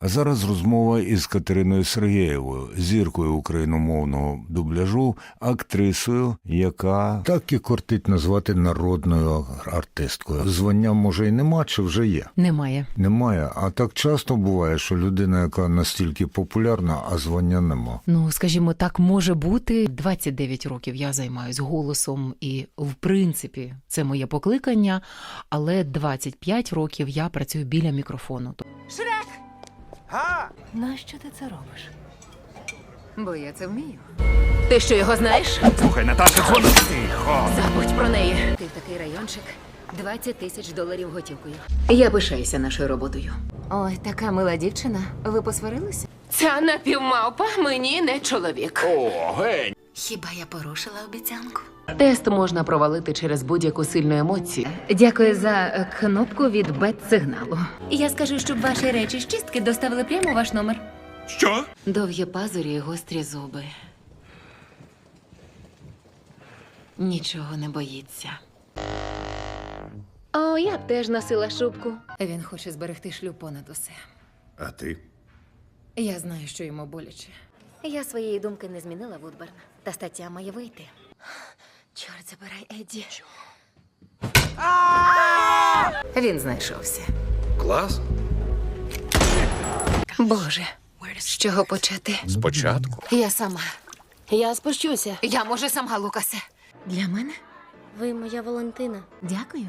А зараз розмова із Катериною Сергієвою, зіркою україномовного дубляжу, актрисою, яка так і кортить назвати народною артисткою. Звання може і нема, чи вже є. Немає. Немає, а так часто буває, що людина, яка настільки популярна, а звання нема. Ну, скажімо, так може бути. 29 років я займаюсь голосом, і в принципі це моє покликання. Але 25 років я працюю біля мікрофону. Нащо ти це робиш? Бо я це вмію. Ти що його знаєш? Слухай, Наташа, ходи тихо. Забудь про неї. Ти в такий райончик 20 тисяч доларів готівкою. Я пишаюся нашою роботою. Ой, така мила дівчина. Ви посварилися? Ця напівмавпа мені не чоловік. О, гень. Хіба я порушила обіцянку? Тест можна провалити через будь-яку сильну емоцію. Дякую за е, кнопку від бет-сигналу. Я скажу, щоб ваші речі з чистки доставили прямо у ваш номер. Що? Довгі пазурі і гострі зуби. Нічого не боїться. О, я б теж носила шубку. Він хоче зберегти шлюб понад усе. А ти? Я знаю, що йому боляче. Я своєї думки не змінила, Вудберн. Та стаття має вийти. Чорт забирай, Едді. Він знайшовся. Клас. Боже, з чого почати? Спочатку. Я сама. Я спущуся. Я може сама, Лукасе. Для мене? Ви моя Валентина. Дякую.